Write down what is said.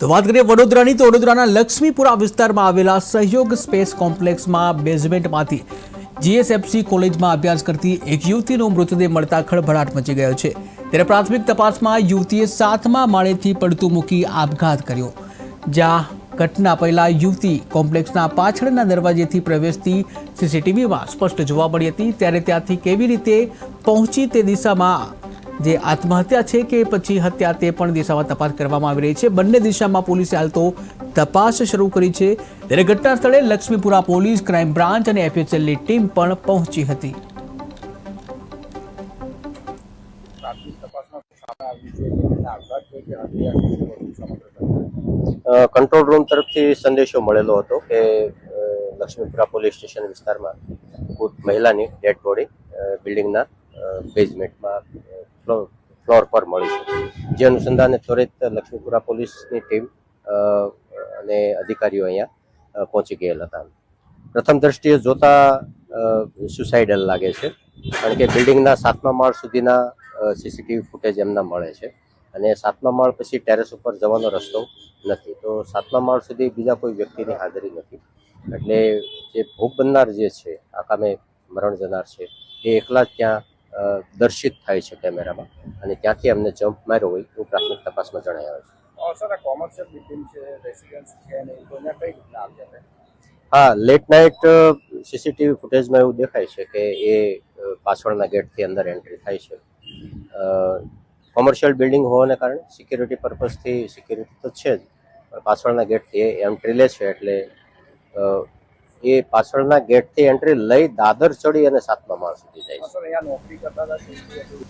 તો વાત કરીએ વડોદરાની, તો વડોદરાના લક્ષ્મીપુરા વિસ્તારમાં આવેલા સહયોગ સ્પેસ કોમ્પ્લેક્સમાં બેઝમેન્ટમાંથી જીએસએફસી કોલેજમાં અભ્યાસ કરતી એક યુવતીનો મૃતદેહ મળતા ખળભળાટ મચી ગયો છે. ત્યારે પ્રાથમિક તપાસમાં યુવતીએ સાતમા માળેથી પડતું મૂકી આપઘાત કર્યો. જ્યાં ઘટના પહેલાં યુવતી કોમ્પ્લેક્સના પાછળના દરવાજેથી પ્રવેશતી સીસીટીવીમાં સ્પષ્ટ જોવા મળી હતી. ત્યારે ત્યાંથી કેવી રીતે પહોંચી તે દિશામાં જે આત્મહત્યા છે કે પછી હત્યા તે પણ દિશામાં તપાસ કરવામાં આવી રહી છે. બંને દિશામાં પોલીસે હાલ તો તપાસ શરૂ કરી છે. ત્યારે ઘટના સ્થળે લક્ષ્મીપુરા પોલીસ ક્રાઇમ બ્રાન્ચ અને એફએસએલની ટીમ પણ પહોંચી હતી. કંટ્રોલ રૂમ તરફથી સંદેશો મળેલો હતો કે લક્ષ્મીપુરા પોલીસ સ્ટેશન વિસ્તારમાં મહિલાની ડેડ બોડી બિલ્ડિંગના બેઝમેન્ટમાં ફ્લોર પર મળી છે જે અનુસંધાને ત્વરિત લક્ષ્મીપુરા પોલીસની ટીમ અને અધિકારીઓ અહીંયા પહોંચી ગયેલ હતા. પ્રથમ દ્રષ્ટિએ જોતા સુસાઇડલ લાગે છે. કારણ કે બિલ્ડિંગના સાતમા માળ સુધીના સીસીટીવી ફૂટેજ એમના મળે છે. અને સાતમા માળ પછી ટેરેસ ઉપર જવાનો રસ્તો નથી. તો સાતમા માળ સુધી બીજા કોઈ વ્યક્તિની હાજરી નથી. એટલે જે ભોગ બનનાર જે છે, આ કામે મરણ જનાર છે, એ એકલા જ ત્યાં દર્શિત થાય છે કેમેરામાં. અને ત્યાંથી એમને જમ્પ માર્યો હોય એવું પ્રાથમિક તપાસમાં જણાવ્યું છે. અ, સર આ કોમર્શિયલ બિલ્ડિંગ છે હા લેટ નાઇટ સીસીટીવી ફૂટેજમાં એવું દેખાય છે કે એ પાછળના ગેટથી અંદર એન્ટ્રી થાય છે. કોમર્શિયલ બિલ્ડિંગ હોવાને કારણે સિક્યુરિટી પર્પઝથી સિક્યુરિટી તો છે જ પણ પાછળના ગેટથી એ એન્ટ્રી લે છે એટલે એ પાછળના ગેટથી એન્ટ્રી લઈ દાદર ચડી અને સાતમા માળ સુધી જાય છે.